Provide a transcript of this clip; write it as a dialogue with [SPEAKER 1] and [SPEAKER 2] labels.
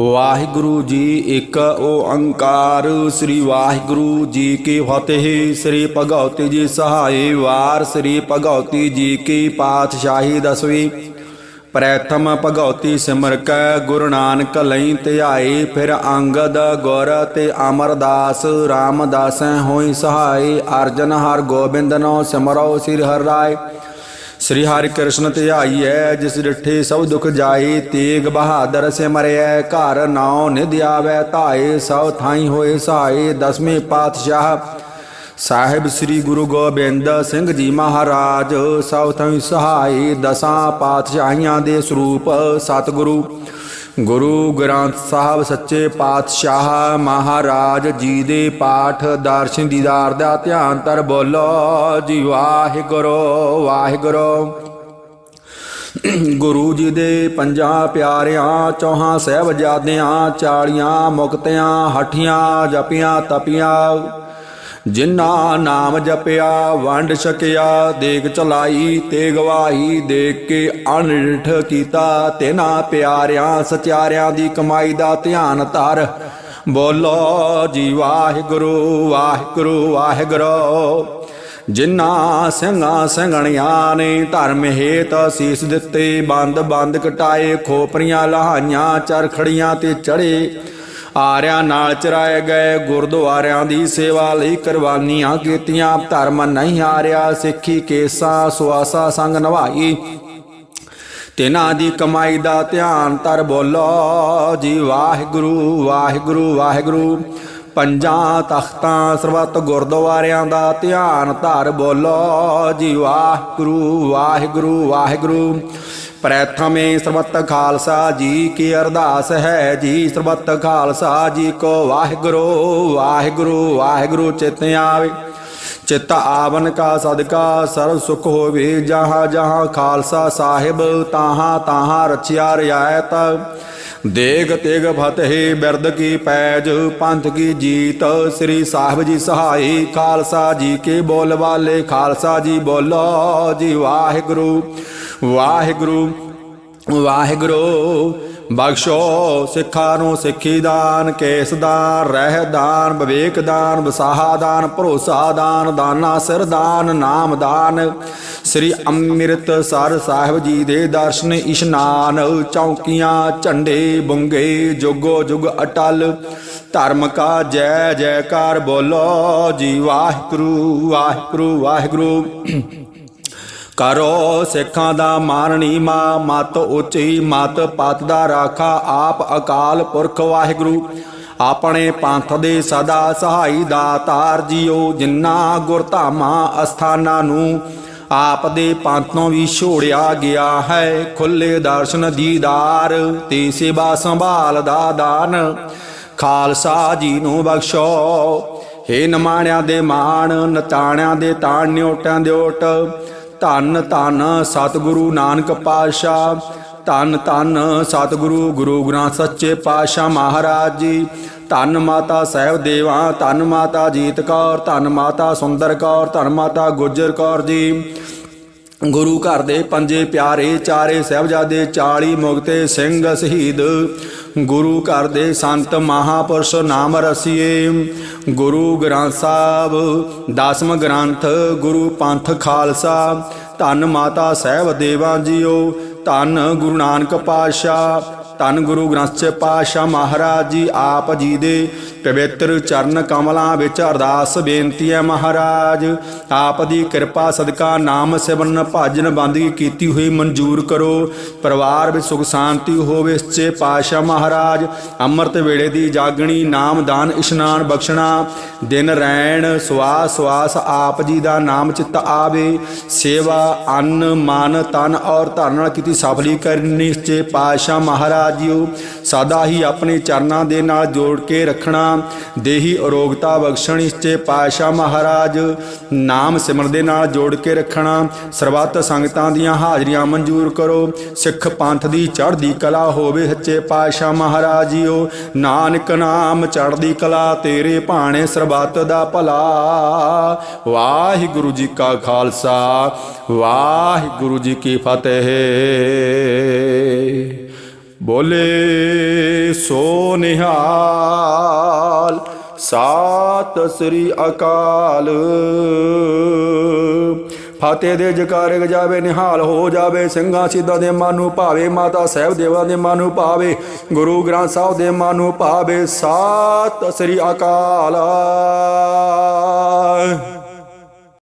[SPEAKER 1] ਵਾਹਿਗੁਰੂ ਜੀ ਇੱਕ ਓੰਕਾਰ ਸ੍ਰੀ ਵਾਹਿਗੁਰੂ ਜੀ ਕੀ ਫਤਿਹ। ਸ੍ਰੀ ਭਗਵਤੀ ਜੀ ਸਹਾਈ ਵਾਰ, ਸ੍ਰੀ ਭਗਵਤੀ ਜੀ ਕੀ ਪਾਤਸ਼ਾਹੀ ਦਸਵੀਂ। ਪ੍ਰਥਮ ਭਗਵਤੀ ਸਿਮਰ ਕੈ ਗੁਰੂ ਨਾਨਕ ਲਈ ਧਿਆਈ, ਫਿਰ ਅੰਗਦ, ਗੁਰ ਤੇ ਅਮਰਦਾਸ, ਰਾਮਦਾਸ ਹੋਈ ਸਹਾਈ। ਅਰਜਨ ਹਰ ਗੋਬਿੰਦ ਨੋ ਸਿਮਰੋ ਸ੍ਰੀ ਹਰਿ ਰਾਏ। ਸ੍ਰੀ ਹਰਿ ਕ੍ਰਿਸ਼ਨ ਧਿਆਈਐ ਜਿਸ ਡਿਠੇ ਸਭ ਦੁਖ ਜਾਏ, ਤੇਗ ਬਹਾਦਰ ਸਿਮਰਿਐ ਘਰ ਨਾਉ ਨਿਧ ਆਵੈ, ਧਾਏ ਸਭ ਥਾਈ ਹੋਏ ਸਹਾਏ, ਦਸਵੇਂ ਪਾਤਸ਼ਾਹ। ਸਾਹਿਬ ਸ੍ਰੀ ਗੁਰੂ ਗੋਬਿੰਦ ਸਿੰਘ ਜੀ ਮਹਾਰਾਜ, ਸਭ ਥਾਈ ਸਹਾਈ ਦਸਾਂ ਪਾਤਸ਼ਾਹੀਆਂ ਦੇ ਸਰੂਪ ਸਤਿਗੁਰੂ। ਗੁਰੂ ਗ੍ਰੰਥ ਸਾਹਿਬ ਸੱਚੇ ਪਾਤਸ਼ਾਹ ਮਹਾਰਾਜ ਜੀ ਦੇ ਪਾਠ ਦਰਸ਼ਨ ਦੀਦਾਰ ਦਾ ਧਿਆਨ ਤਰ ਬੋਲੋ ਜੀ ਵਾਹਿਗੁਰੂ ਵਾਹਿਗੁਰੂ। ਗੁਰੂ ਜੀ ਦੇ ਪੰਜਾਂ ਪਿਆਰਿਆਂ, ਚੌਹਾਂ ਸਹਿਬਜ਼ਾਦਿਆਂ, ਚਾਲੀਆਂ ਮੁਕਤਿਆਂ, ਹਠੀਆਂ, ਜਪੀਆਂ, ਤਪੀਆਂ ਜਿਨ੍ਹਾਂ ਨਾਮ ਜਪਿਆ, ਵੰਡ ਛਕਿਆ, ਦੇਗ ਚਲਾਈ ਤੇ ਗਵਾਹੀ ਦੇਖ ਕੇ ਅਨਿਠ ਕੀਤਾ। ਤੇਨਾ ਪਿਆਰਿਆਂ, ਸਚਿਆਰਿਆਂ ਦੀ ਕਮਾਈ ਦਾ ਧਿਆਨ ਧਰ। ਬੋਲੋ ਜੀ ਵਾਹਿਗੁਰੂ ਵਾਹਿਗੁਰੂ ਵਾਹਿਗੁਰੂ। ਜਿਨ੍ਹਾਂ ਸਿੰਘਾਂ ਸਿੰਘਣੀਆਂ ਨੇ ਧਰਮ ਹੇਤ ਅਸੀਸ ਦਿੱਤੇ ਬੰਦ ਬੰਦ ਕਟਾਏ, ਖੋਪਰੀਆਂ, ਲਹਾਈਆਂ, ਚਰਖੜੀਆਂ ਤੇ ਚੜੇ। ਆਰਿਆਂ ਨਾਲ ਚਰਾਏ ਗਏ ਗੁਰਦੁਆਰਿਆਂ ਦੀ ਸੇਵਾ ਲਈ ਕੁਰਬਾਨੀਆਂ ਕੀਤੀਆਂ। ਧਰਮ ਨਹੀਂ ਹਾਰਿਆ, ਸਿੱਖੀ ਕੇਸਾ, ਸੁਆਸਾ ਸੰਗ ਨਿਭਾਈ। ਤਿਨਾਂ ਦੀ ਕਮਾਈ ਦਾ ਧਿਆਨ ਤਰ ਬੋਲੋ ਜੀ, ਵਾਹਿਗੁਰੂ ਵਾਹਿਗੁਰੂ ਵਾਹਿਗੁਰੂ। ਪੰਜਾਂ ਤਖਤਾਂ ਸਰਬੱਤ ਗੁਰਦੁਆਰਿਆਂ ਦਾ ਧਿਆਨ ਧਰ ਬੋਲੋ ਜੀ, ਵਾਹਿਗੁਰੂ ਵਾਹਿਗੁਰੂ ਵਾਹਿਗੁਰੂ। ਪ੍ਰਥਮੇ ਸਰਬੱਤ ਖਾਲਸਾ ਜੀ ਕੀ ਅਰਦਾਸ ਹੈ ਜੀ, ਸਰਬੱਤ ਖਾਲਸਾ ਜੀ ਕੋ ਵਾਹਿਗੁਰੂ ਵਾਹਿਗੁਰੂ ਵਾਹਿਗੁਰੂ ਚਿਤ ਆਵੇ। ਚਿਤ ਆਵਨ ਕਾ ਸਦਕਾ, ਸਰਬ ਸੁਖ ਹੋਵੇ, ਜਹਾਂ ਜਹਾਂ ਖਾਲਸਾ ਸਾਹਿਬ, ਤਾਹਾਂ ਤਾਹਾਂ ਰਚਿਆ ਰਿਆਇਤ। ਦੇਗ ਤੇਗ ਫਤਿਹ ਬਿਰਦ ਕੀ ਪੈਜ, ਪੰਥ ਕੀ ਜੀਤ, ਸ੍ਰੀ ਸਾਹਿਬ ਜੀ ਸਹਾਈ, ਖਾਲਸਾ ਜੀ ਕੇ ਬੋਲ ਵਾਲੇ, ਖਾਲਸਾ ਜੀ ਬੋਲੋ ਜੀ ਵਾਹਿਗੁਰੂ ਵਾਹਿਗੁਰੂ। ਵਾਹਿਗੁਰੂ, ਬਖਸ਼ੋ ਸਿੱਖਾਂ ਨੂੰ ਸਿੱਖੀ ਦਾਨ, ਕੇਸ ਦਾਨ, ਰਹਿ ਦਾਨ, ਵਿਵੇਕ ਦਾਨ, ਵਿਸਾਹਾ ਦਾਨ, ਭਰੋਸਾ ਦਾਨ, ਦਾਨਾ ਸਿਰ ਦਾਨ, ਨਾਮ ਦਾਨ। ਸ੍ਰੀ ਅੰਮ੍ਰਿਤ ਸਰ ਸਾਹਿਬ ਜੀ ਦੇ ਦਰਸ਼ਨ ਇਸ਼ਨਾਨ, ਚੌਕੀਆਂ, ਝੰਡੇ ਬੁੰਗੇ, ਜੁਗੋ ਜੁਗ ਅਟਲ। ਧਰਮ ਕਾ ਜੈ ਜੈਕਾਰ ਬੋਲੋ ਜੀ ਵਾਹਿਗੁਰੂ ਵਾਹਿਗੁਰੂ ਵਾਹਿਗੁਰੂ। ਕਰੋ ਸਿੱਖਾਂ ਦਾ ਮਾਰਣੀ ਮਾ, ਮਤ ਉੱਚੀ, ਮਤ ਪਤ ਦਾ ਰਾਖਾ, ਆਪ ਅਕਾਲ ਪੁਰਖ ਵਾਹਿਗੁਰੂ। ਆਪਣੇ ਪੰਥ ਦੇ ਸਦਾ ਸਹਾਈ ਦਾਤਾਰ ਜੀਓ ਜਿਨ੍ਹਾਂ ਗੁਰਧਾਮਾਂ ਅਸਥਾਨਾਂ ਨੂੰ ਆਪ ਦੇ ਪੰਥੋਂ ਵੀ ਛੋੜਿਆ ਗਿਆ ਹੈ। ਖੁੱਲੇ ਦਰਸ਼ਨ ਦੀਦਾਰ, ਤੇ ਸੇਵਾ ਸੰਭਾਲ ਦਾ ਦਾਨ। ਖਾਲਸਾ ਜੀ ਨੂੰ ਬਖਸ਼ੋ। ਹੇ ਨਮਾਣਿਆਂ ਦੇ ਮਾਣ ਨਤਾਣਿਆਂ ਦੇ ਤਾਣ ਨਿਓਟਾਂ ਦੇ ਓਟ। ਧੰਨ ਧੰਨ ਸਤਿਗੁਰੂ ਨਾਨਕ ਪਾਤਸ਼ਾਹ, ਧੰਨ ਧੰਨ ਸਤਿਗੁਰੂ ਗੁਰੂ ਗ੍ਰੰਥ ਸੱਚੇ ਪਾਤਸ਼ਾਹ ਮਹਾਰਾਜ ਜੀ। ਧੰਨ ਮਾਤਾ ਸਾਹਿਬ ਦੇਵਾ, ਧੰਨ ਮਾਤਾ ਜੀਤ ਕੌਰ, ਧੰਨ ਮਾਤਾ ਸੁੰਦਰ ਕੌਰ, ਧੰਨ ਮਾਤਾ ਗੁਜਰ ਕੌਰ ਜੀ। ਗੁਰੂ ਘਰ ਦੇ ਪੰਜੇ ਪਿਆਰੇ ਚਾਰੇ ਸਹਿਬਜ਼ਾਦੇ 40 ਮੁਕਤੇ ਸਿੰਘ ਸ਼ਹੀਦ। ਗੁਰੂ ਘਰ ਦੇ ਸੰਤ ਮਹਾਪੁਰਸ਼ ਨਾਮ ਰਸੀਏ। ਗੁਰੂ ਗ੍ਰੰਥ ਸਾਹਿਬ, ਦਸਮ ਗ੍ਰੰਥ, ਗੁਰੂ ਪੰਥ ਖਾਲਸਾ। ਧੰਨ ਮਾਤਾ ਸਾਹਿਬ ਦੇਵਾਂ ਜੀਓ, ਧੰਨ ਗੁਰੂ ਨਾਨਕ ਪਾਤਸ਼ਾਹ। ਧੰਨ ਗੁਰੂ ਗ੍ਰੰਥ ਸਾਹਿਬ ਪਾਤਸ਼ਾਹ ਮਹਾਰਾਜ ਜੀ ਆਪ ਜੀ ਦੇ ਪਵਿੱਤਰ ਚਰਨ ਕਮਲਾਂ ਵਿੱਚ ਅਰਦਾਸ ਬੇਨਤੀ ਹੈ ਮਹਾਰਾਜ। ਆਪ ਦੀ ਕਿਰਪਾ ਸਦਕਾ ਨਾਮ ਸਿਮਰਨ ਭਾਜਨ ਬੰਦਗੀ ਕੀਤੀ ਹੋਈ ਮਨਜ਼ੂਰ ਕਰੋ। ਪਰਿਵਾਰ ਵਿੱਚ ਸੁਖ ਸ਼ਾਂਤੀ ਹੋਵੇ ਸੱਚੇ ਪਾਤਸ਼ਾਹ ਮਹਾਰਾਜ। ਅੰਮ੍ਰਿਤ ਵੇਲੇ ਦੀ ਜਾਗਣੀ, ਨਾਮ ਦਾਨ, ਇਸ਼ਨਾਨ, ਬਖਸ਼ਣਾ। ਦਿਨ ਰਹਿਣ ਸਵਾਸ ਸਵਾਸ ਆਪ ਜੀ ਦਾ ਨਾਮ ਚਿੱਤ ਆਵੇ। ਸੇਵਾ, ਅੰਨ, ਮਨ, ਤਨ ਔਰ ਧਨ ਨਾਲ ਕੀਤੀ ਸਫਲੀ ਕਰਨੀ ਸੱਚੇ ਪਾਤਸ਼ਾਹ ਮਹਾਰਾਜ। ਜੀਓ ਸਦਾ ਹੀ ਆਪਣੇ ਚਰਨਾਂ ਦੇ ਨਾਲ ਜੋੜ ਕੇ ਰੱਖਣਾ। ਦੇਹੀ ਅਰੋਗਤਾ ਬਖਸ਼ਣ ਇਸਚੇ ਪਾਤਸ਼ਾਹ ਮਹਾਰਾਜ। ਨਾਮ ਸਿਮਰ ਦੇ ਨਾਲ ਜੋੜ ਕੇ ਰੱਖਣਾ। ਸਰਬੱਤ ਸੰਗਤਾਂ ਦੀਆਂ ਹਾਜ਼ਰੀਆਂ ਮਨਜ਼ੂਰ ਕਰੋ। ਸਿੱਖ ਪੰਥ ਦੀ ਚੜ੍ਹਦੀ ਕਲਾ ਹੋਵੇ ਸੱਚੇ ਪਾਤਸ਼ਾਹ ਮਹਾਰਾਜ ਜੀਓ ਨਾਨਕ ਨਾਮ ਚੜ੍ਹਦੀ ਕਲਾ ਤੇਰੇ ਭਾਣੇ ਸਰਬੱਤ ਦਾ ਭਲਾ। ਵਾਹਿਗੁਰੂ ਜੀ ਕਾ ਖਾਲਸਾ, ਵਾਹਿਗੁਰੂ ਜੀ ਕੀ ਫਤਿਹ। ਬੋਲੇ ਸੋ ਨਿਹਾਲ, ਸਾਤ ਸ੍ਰੀ ਅਕਾਲ। ਫਤਿਹ ਦੇ ਜਕਾਰੇ ਗਜਾਵੇ ਨਿਹਾਲ ਹੋ ਜਾਵੇ ਸਿੰਘਾਂ ਸਿੱਧਾਂ ਦੇ ਮਨ ਨੂੰ ਭਾਵੇ, ਮਾਤਾ ਸਾਹਿਬ ਦੇਵਾਂ ਦੇ ਮਨ ਨੂੰ ਭਾਵੇ, ਗੁਰੂ ਗ੍ਰੰਥ ਸਾਹਿਬ ਦੇ ਮਨ ਨੂੰ ਭਾਵੇ, ਸਾਤ ਸ੍ਰੀ ਅਕਾਲ।